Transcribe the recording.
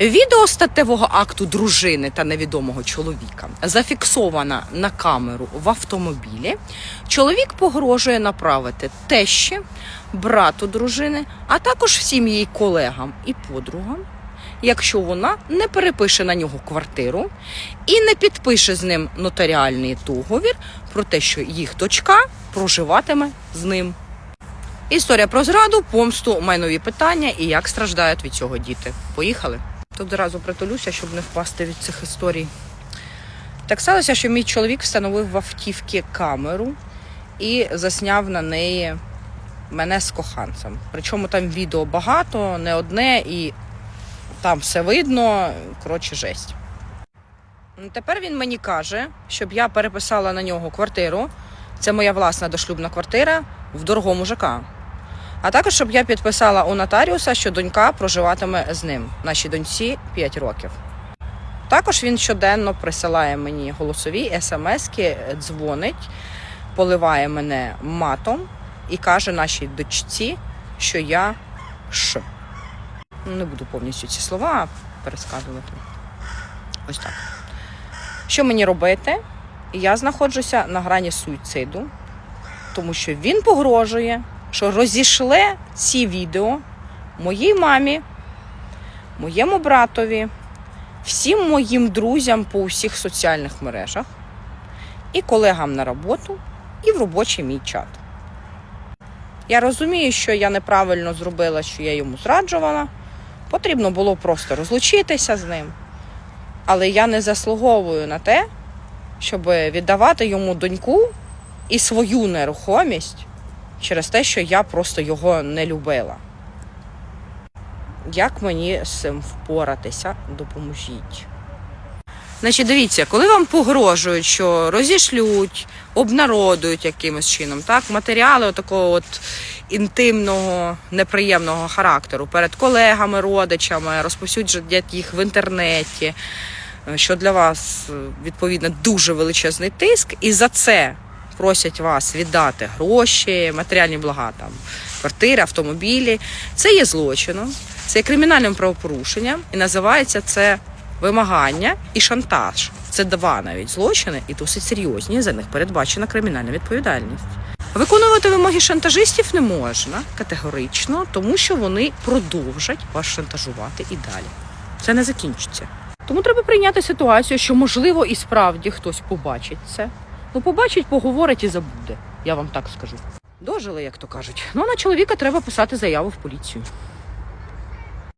Відео статевого акту дружини та невідомого чоловіка зафіксовано на камеру в автомобілі. Чоловік погрожує направити тещі, брату дружини, а також всім її колегам і подругам, якщо вона не перепише на нього квартиру і не підпише з ним нотаріальний договір про те, що їх дочка проживатиме з ним. Історія про зраду, помсту, майнові питання і як страждають від цього діти. Поїхали. Тут одразу притулюся, щоб не впасти від цих історій. Так сталося, що мій чоловік встановив в автівці камеру і засняв на неї мене з коханцем. Причому там відео багато, не одне, і там все видно. Коротше, жесть. Тепер він мені каже, щоб я переписала на нього квартиру. Це моя власна дошлюбна квартира в дорогому ЖК. А також, щоб я підписала у нотаріуса, що донька проживатиме з ним. Нашій доньці 5 років. Також він щоденно присилає мені голосові смски, дзвонить, поливає мене матом і каже нашій дочці, що я ш. Не буду повністю ці слова пересказувати. Ось так. Що мені робити? Я знаходжуся на грані суїциду, тому що він погрожує, що розішле ці відео моїй мамі, моєму братові, всім моїм друзям по усіх соціальних мережах, і колегам на роботу, і в робочий мій чат. Я розумію, що я неправильно зробила, що я йому зраджувала. Потрібно було просто розлучитися з ним. Але я не заслуговую на те, щоб віддавати йому доньку і свою нерухомість через те, що я просто його не любила. Як мені з цим впоратися? Допоможіть. Значить, дивіться, коли вам погрожують, що розішлють, обнародують якимось чином, так, матеріали такого от інтимного, неприємного характеру перед колегами, родичами, розповсюджують їх в інтернеті, е, що для вас е, відповідно дуже величезний тиск, і за це просять вас віддати гроші, матеріальні блага, там квартири, автомобілі. Це є злочином, це є кримінальним правопорушенням, і називається це вимагання і шантаж. Це два навіть злочини, і досить серйозні. За них передбачена кримінальна відповідальність. Виконувати вимоги шантажистів не можна категорично, тому що вони продовжать вас шантажувати і далі. Це не закінчиться. Тому треба прийняти ситуацію, що можливо і справді хтось побачить це. Ну, побачить, поговорить і забуде. Я вам так скажу. Дожили, як то кажуть. Ну на чоловіка треба писати заяву в поліцію.